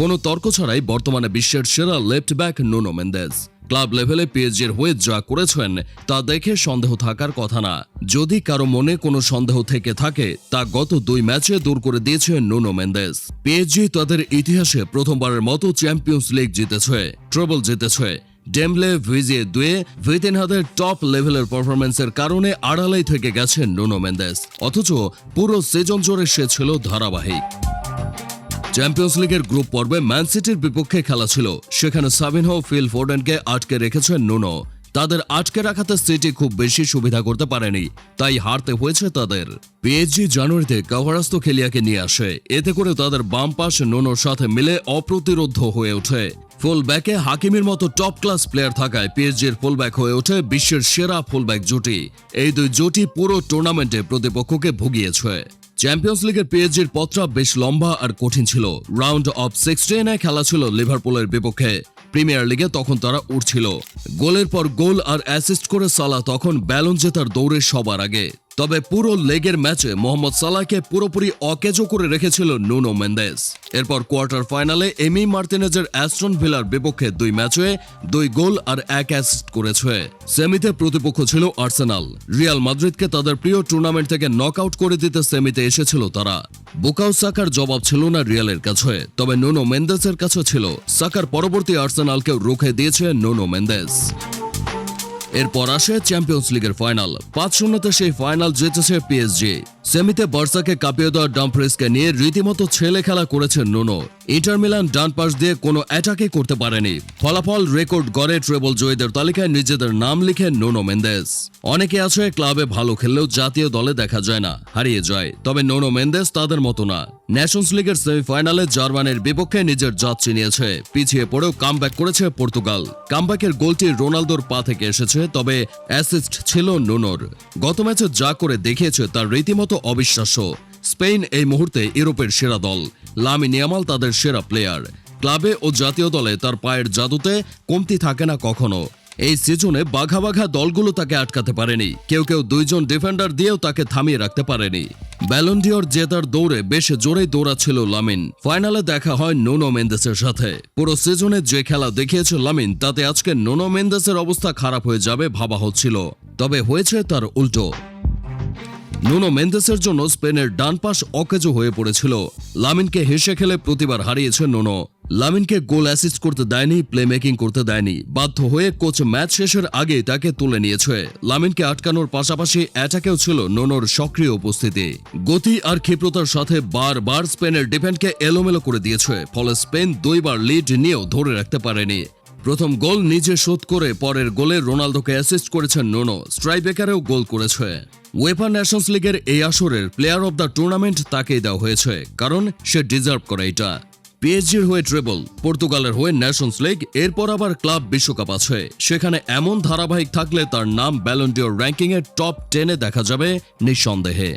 কোনো তর্ক ছাড়াই বর্তমানে বিশ্বের সেরা left back Nuno Mendes club লেভেলে পিএসজির হয়ে যা করেছেন, তা দেখে সন্দেহ থাকার কথা না। যদি কারও মনে কোনো সন্দেহ থেকে থাকে, তা গত দুই ম্যাচে দূর করে দিয়েছে নুনো মেন্দেস পিএসজি তাদের ইতিহাসে প্রথমবারের মতো চ্যাম্পিয়ন্স লিগ জিতেছে ট্রবল জিতেছে। ডেমলে ভিজিয়ে দুয়ে ভিতিনহাদের টপ লেভেলের পারফরমেন্সের কারণে আড়ালাই থেকে গেছেন নুনো মেন্দেস অথচ পুরো সিজন জোরে সে ছিল ধারাবাহিক। চ্যাম্পিয়ন্স লিগের গ্রুপ পর্বে ম্যান সিটির বিপক্ষে খেলা ছিল। সেখানে সাবিনহো ফিল ফোর্ডেনকে আটকে রেখেছেন নুনো তাদের আটকে রাখাতে সিটি খুব বেশি সুবিধা করতে পারেনি। তাই হারতে হয়েছে তাদের। পিএইচজি জানুয়ারিতে কাভারাস্ত খেলিয়াকে নিয়ে আসে। এতে করে তাদের বাম পাশ নুনোর সাথে মিলে অপ্রতিরোধ হয়ে ওঠে। ফুল ব্যাকে হাকিমের মতো টপ ক্লাস প্লেয়ার থাকায় পিএসজির ফুলব্যাক হয়ে ওঠে বিশ্বের সেরা ফুলব্যাক জুটি। এই দুই জুটি পুরো টুর্নামেন্টে প্রতিপক্ষকে ভুগিয়েছে। চ্যাম্পিয়ন্স লিগের পিএসজির পথটা বেশ লম্বা আর কঠিন ছিল। রাউন্ড অফ সিক্সটিনে খেলা ছিল লিভারপুলের বিপক্ষে। প্রিমিয়ার লিগে তখন তারা উঠছিল গোলের পর গোল আর অ্যাসিস্ট করে সালা, তখন ব্যালন জেতার দৌড়ে সবার আগে। তবে পুরো লেগের ম্যাচে মোহাম্মদ সালাহকে পুরোপুরি অকেজো করে রেখেছিল নুনো মেন্দেস এরপর কোয়ার্টার ফাইনালে এমি মার্টিনেজের অ্যাস্টন ভিলার বিপক্ষে দুই ম্যাচে দুই গোল আর এক অ্যাসিস্ট করেছে। সেমিতে প্রতিপক্ষ ছিল আর্সেনাল। রিয়াল মাদ্রিদকে তাদের প্রিয় টুর্নামেন্ট থেকে নক আউট করে দিতে সেমিতে এসেছিল তারা। বুকাও সাকার জবাব ছিল না রিয়ালের কাছে, তবে নুনো মেন্দেসের কাছে ছিল। সাকার পরবর্তী আর্সেনালকেও রুখে দিয়েছে নুনো মেন্দেস এরপর আসে চ্যাম্পিয়ন্স লিগের ফাইনাল পাঁচ শূন্যতে সেই ফাইনাল জিতেছে পিএসজি সেমিতে বার্সাকে কাঁপিয়ে দেওয়া ডাম্প্রেসকে নিয়ে রীতিমতো ছেলে খেলা করেছেন নুনো। ইন্টার মিলান ডান পাশ দিয়ে কোনো অ্যাটাকই করতে পারেনি। ফলাফল, রেকর্ড গড়ে ট্রেবল জয়ীদের তালিকায় নিজেদের নাম লিখে নুনো মেন্দেস। অনেকে আছে ক্লাবে ভালো খেললেও জাতীয় দলে দেখা যায় না, হারিয়ে যায়। তবে নোনো মেন্দেস তাদের মতো না। ন্যাশনস লিগের সেমিফাইনালে জার্মানির বিপক্ষে নিজের জাত চিনিয়েছে। পিছিয়ে পড়েও কামব্যাক করেছে পর্তুগাল। কামব্যাকের গোলটি রোনালদোর পা থেকে এসেছে, তবে অ্যাসিস্ট ছিল নুনোর। গত ম্যাচে যা করে দেখিয়েছে, তার রীতিমতো অবিশ্বাস্য। স্পেন এই মুহূর্তে ইউরোপের সেরা দল। লামি নিয়ামাল তাদের সেরা প্লেয়ার। ক্লাবে ও জাতীয় দলে তার পায়ের জাদুতে কমতি থাকে না কখনো। এই সিজনে বাঘা বাঘা দলগুলো তাকে আটকাতে পারেনি। কেউ কেউ দুইজন ডিফেন্ডার দিয়েও তাকে থামিয়ে রাখতে পারেনি। ব্যালন্ডিয়র জেতার দৌড়ে বেশ জোরেই দৌড়াচ্ছিল লামিন। ফাইনালে দেখা হয় নোনো মেন্দেসের সাথে। পুরো সিজনে যে খেলা দেখিয়েছে লামিন, তাতে আজকে নোনো মেন্দেসের অবস্থা খারাপ হয়ে যাবে ভাবা হচ্ছিল। তবে হয়েছে তার উল্টো। নুনো মেন্দেসের জন্য স্পেনের ডান পাশ অকেজো হয়ে পড়েছিল। লামিনকে হেসে খেলে প্রতিবার হারিয়েছে নোনো। লামিনকে গোল অ্যাসিস্ট করতে দেয়নি প্লে মেকিং করতে দেয়নি। বাধ্য হয়ে কোচ ম্যাচ শেষের আগে তাকে তুলে নিয়েছে। লামিনকে আটকানোর পাশাপাশি অ্যাটাকেও ছিল নোনোর সক্রিয় উপস্থিতি। গতি আর ক্ষিপ্রতার সাথে বারবার স্পেনের ডিফেন্ডকে এলোমেলো করে দিয়েছে, ফলে স্পেন দুইবার লিড নিয়েও ধরে রাখতে পারেনি। প্রথম গোল নিজে শোধ করে পরের গোলে রোনালদোকে অ্যাসিস্ট করেছেন নোনো। স্ট্রাইবেকারেও গোল করেছে। ওয়েফা ন্যাশনস লিগের এই আসরের প্লেয়ার অব দ্য টুর্নামেন্ট তাকেই দেওয়া হয়েছে, কারণ সে ডিজার্ভ করে এটা। পিএসজির হয়ে ট্রেবল পর্তুগালের হয়ে ন্যাশনস লিগ এরপর আবার ক্লাব বিশ্বকাপ আছে। সেখানে এমন ধারাবাহিক থাকলে তার নাম ব্যালন্ডিওর র্যাঙ্কিংয়ের টপ টেনে দেখা যাবে নিঃসন্দেহে।